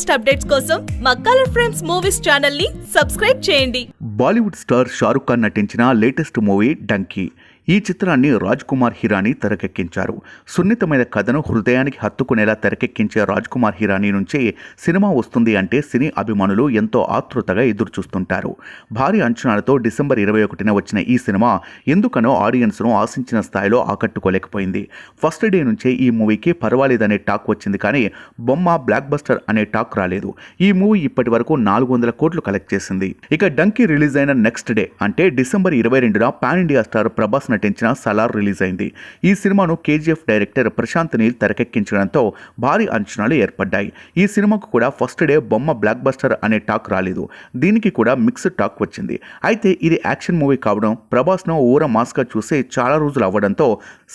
Latest updates కోసం మా colour frames movies ఛానల్ని సబ్స్క్రైబ్ చేయండి. బాలీవుడ్ స్టార్ షారుఖ్ ఖాన్ నటించిన లేటెస్ట్ మూవీ డంకీ. ఈ చిత్రాన్ని రాజ్ కుమార్ హిరానీ తెరకెక్కించారు. సున్నితమైన కథను హృదయానికి హత్తుకునేలా తెరకెక్కించే రాజ్ కుమార్ హిరానీ నుంచే సినిమా వస్తుంది అంటే సినీ అభిమానులు ఎంతో ఆతృతగా ఎదురుచూస్తుంటారు. భారీ అంచనాలతో డిసెంబర్ ఇరవై ఒకటిన వచ్చిన ఈ సినిమా ఎందుకనో ఆడియన్స్ను ఆశించిన స్థాయిలో ఆకట్టుకోలేకపోయింది. ఫస్ట్ డే నుంచే ఈ మూవీకి పర్వాలేదనే టాక్ వచ్చింది కానీ బొమ్మ బ్లాక్ బస్టర్ అనే టాక్ రాలేదు. ఈ మూవీ ఇప్పటి వరకు నాలుగు వందల కోట్లు కలెక్ట్ చేసింది. ఇక డంకీ రిలీజ్ అయిన నెక్స్ట్ డే అంటే డిసెంబర్ ఇరవై రెండున పాన్ ఇండియా స్టార్ ప్రభాస్ నటించిన సలార్ రిలీజ్ అయింది. ఈ సినిమాను కేజీఎఫ్ డైరెక్టర్ ప్రశాంత్ నీల్ తెరకెక్కించడంతో భారీ అంచనాలు ఏర్పడ్డాయి. ఈ సినిమాకు కూడా ఫస్ట్ డే బొమ్మ బ్లాక్ బస్టర్ అనే టాక్ రాలేదు. దీనికి కూడా మిక్స్డ్ టాక్ వచ్చింది. అయితే ఇది యాక్షన్ మూవీ కావడం ప్రభాస్ను ఊర మాస్గా చూసి చాలా రోజులు అవ్వడంతో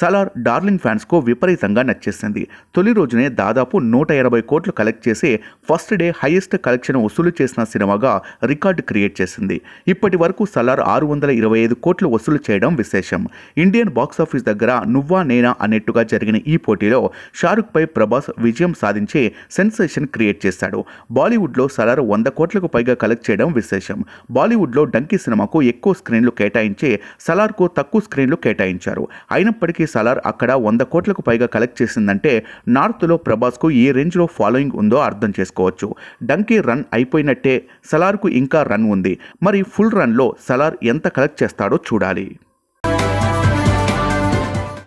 సలార్ డార్లింగ్ ఫ్యాన్స్కు విపరీతంగా నచ్చేసింది. తొలి రోజునే దాదాపు నూట ఇరవై కోట్లు కలెక్ట్ చేసి ఫస్ట్ డే హైయెస్ట్ కలెక్షన్ వసూలు చేసిన సినిమాగా రికార్డు క్రియేట్ చేసింది. ఇప్పటి వరకు సలార్ ఆరు వందల ఇరవై ఐదు కోట్లు వసూలు చేయడం విశేషం. ఇండియన్ బాక్సాఫీస్ దగ్గర నువ్వా నేనా అన్నట్టుగా జరిగిన ఈ పోటీలో షారుఖ్ పై ప్రభాస్ విజయం సాధించి సెన్సేషన్ క్రియేట్ చేశాడు. బాలీవుడ్లో సలార్ వంద కోట్లకు పైగా కలెక్ట్ చేయడం విశేషం. బాలీవుడ్లో డంకీ సినిమాకు ఎక్కువ స్క్రీన్లు కేటాయించి సలార్కు తక్కువ స్క్రీన్లు కేటాయించారు. అయినప్పటికీ సలార్ అక్కడ వంద కోట్లకు పైగా కలెక్ట్ చేసిందంటే నార్త్లో ప్రభాస్కు ఏ రేంజ్లో ఫాలోయింగ్ ఉందో అర్థం చేసుకోవచ్చు. డంకీ రన్ అయిపోయినట్టే సలార్కు ఇంకా రన్ ఉంది. మరి ఫుల్ రన్లో సలార్ ఎంత కలెక్ట్ చేస్తాడో చూడాలి.